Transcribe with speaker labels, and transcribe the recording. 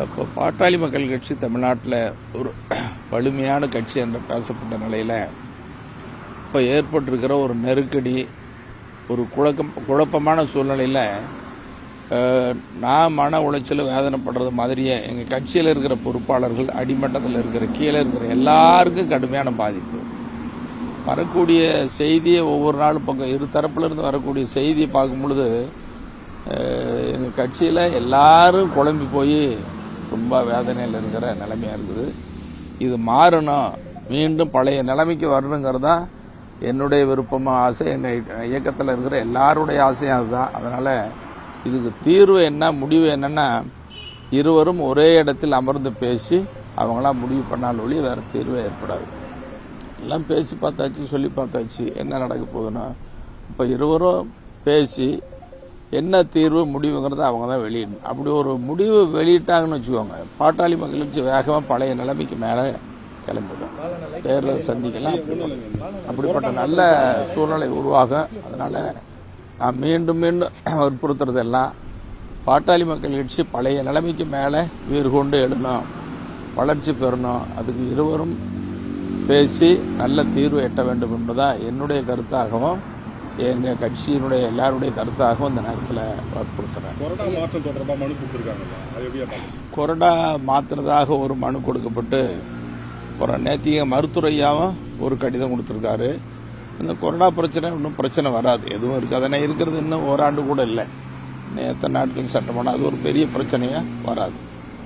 Speaker 1: இப்போ பாட்டாளி மக்கள் கட்சி தமிழ்நாட்டில் ஒரு வலிமையான கட்சி என்று பேசப்பட்ட நிலையில் இப்போ ஏற்பட்டிருக்கிற ஒரு நெருக்கடி ஒரு குழக்கம் குழப்பமான சூழ்நிலையில் நான் மன உளைச்சல் வேதனைப்படுறது மாதிரியே எங்கள் கட்சியில் இருக்கிற பொறுப்பாளர்கள் அடிமட்டத்தில் இருக்கிற கீழே இருக்கிற எல்லாருக்கும் கடுமையான பாதிப்பு. வரக்கூடிய செய்தியை ஒவ்வொரு நாளும் பக்கம் இரு தரப்புலேருந்து வரக்கூடிய செய்தியை பார்க்கும் பொழுது எங்கள் கட்சியில் எல்லாரும் குழம்பி போய் ரொம்ப வேதனையில் இருக்கிற நிலைமையாக இருக்குது. இது மாறணும். மீண்டும் பழைய நிலைமைக்கு தான் என்னுடைய விருப்பமாக ஆசை. எங்கள் இயக்கத்தில் இருக்கிற எல்லாருடைய ஆசையும் அதுதான். அதனால் இதுக்கு தீர்வு என்ன முடிவு என்னென்னா இருவரும் ஒரே இடத்தில் அமர்ந்து பேசி அவங்களாம் முடிவு பண்ணால் ஒழி வேறு தீர்வே ஏற்படாது. எல்லாம் பேசி பார்த்தாச்சு சொல்லி பார்த்தாச்சு என்ன நடக்க போகுதுன்னா இப்போ இருவரும் பேசி என்ன தீர்வு முடிவுங்கிறத அவங்க தான் வெளியிடணும் அப்படி ஒரு முடிவு வெளியிட்டாங்கன்னு வச்சுக்கோங்க. பாட்டாளி மக்கள் கட்சி வேகமாக பழைய நிலைமைக்கு மேலே கிளம்பிடும். தேர்தல் சந்திக்கலாம் அப்படிப்பட்ட நல்ல சூழ்நிலை உருவாகும். அதனால் நான் மீண்டும் மீண்டும் வற்புறுத்துறதெல்லாம் பாட்டாளி மக்கள் கட்சி பழைய நிலைமைக்கு மேலே வீறு கொண்டு எழுணும் வளர்ச்சி பெறணும். அதுக்கு இருவரும் பேசி நல்ல தீர்வு எட்ட வேண்டும் என்பதா என்னுடைய கருத்தாகவும் எங்கள் கட்சியினுடைய எல்லாருடைய கருத்தாகவும் இந்த நேரத்தில்
Speaker 2: பாக்குறீங்க
Speaker 1: கொறடா மாத்துறதாக ஒரு மனு கொடுக்கப்பட்டு அப்புறம் நேத்திக மருத்துவரையாவும் ஒரு கடிதம் கொடுத்துருக்காரு. இந்த கொரோனா பிரச்சனை இன்னும் பிரச்சனை வராது. எதுவும் இருக்காது ஏன்னா இருக்கிறது இன்னும் ஓராண்டு கூட இல்லை. எத்தனை நாட்கள் சட்டமான அது ஒரு பெரிய பிரச்சனையாக வராது.